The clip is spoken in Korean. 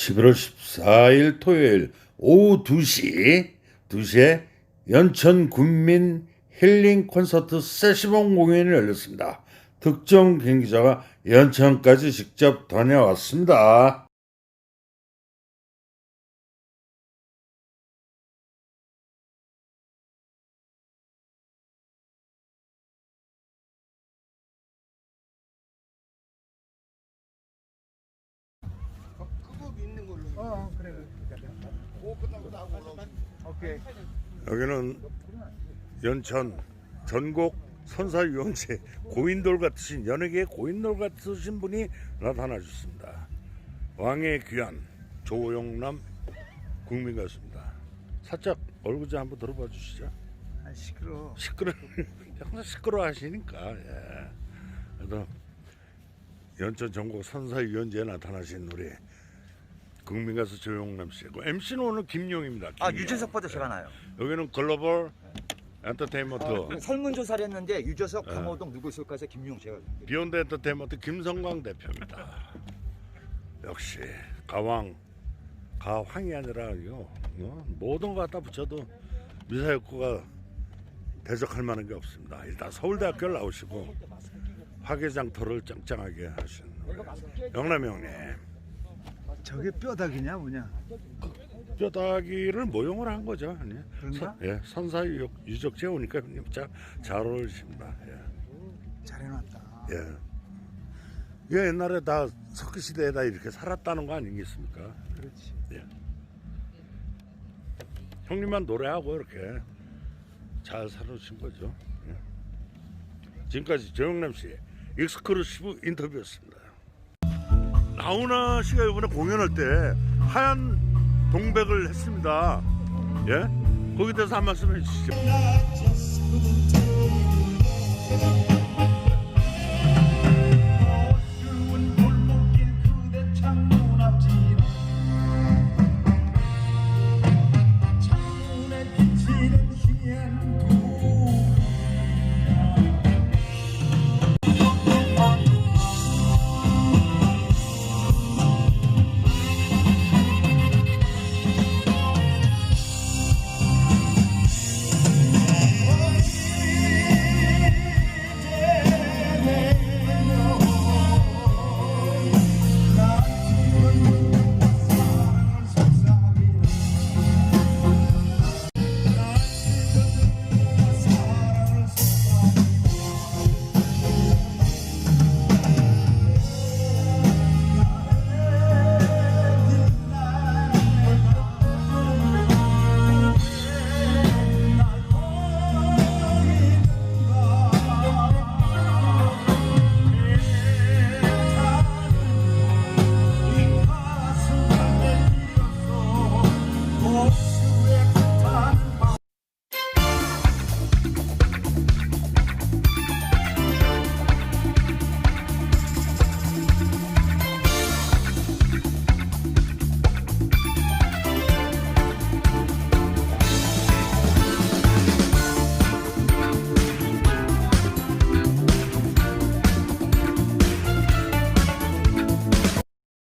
11월 14일 토요일 오후 2시 2시에 연천 군민 힐링 콘서트 세시봉 공연이 열렸습니다. 특정 경기자가 연천까지 직접 다녀왔습니다. 어 그래 오케이 여기는 연천 전국 선사위원회 고인돌 같으신 연예계 고인돌 같으신 분이 나타나셨습니다. 왕의 귀한 조용남 국민 가수입니다. 살짝 얼굴 좀 한번 들어봐 주시죠. 아 시끄러 시끄러 항상 시끄러 하시니까 예. 그래도 연천 전국 선사위원회에 나타나신 우리 국민 가수 조용남 씨. 그 MC는 오늘 김용입니다. 아 김용. 유재석보다 제가 나요. 여기는 글로벌 엔터테인먼트 설문조사를 했는데 유재석, 강호동 누구 있을까 해서 김용 제가. 비욘드 엔터테인먼트 김성광 대표입니다. 역시 가왕 가황이 아니라 이거 어? 모든 거 갖다 붙여도 미사여구가 대적할 만한 게 없습니다. 일단 서울대학교를 나오시고 화개장터를 짱짱하게 하신 우리 영남 형님 저게 뼈다귀냐 뭐냐 뼈다귀를 모형을 한 거죠. 아니? 그런가? 선- 예, 선사 유적, 유적지에 오니까 형님 잘, 잘 어울리십니다. 예. 잘 해놨다 예. 이게 옛날에 다 석기 시대에 다 이렇게 살았다는 거 아니겠습니까? 그렇지 예. 형님만 노래하고 이렇게 잘 살아오신 거죠. 예. 지금까지 조영남 씨 익스클루시브 인터뷰였습니다. 나훈아 씨가 이번에 공연할 때 하얀 동백을 했습니다. 예? 거기 대해서 한 말씀 해주시죠.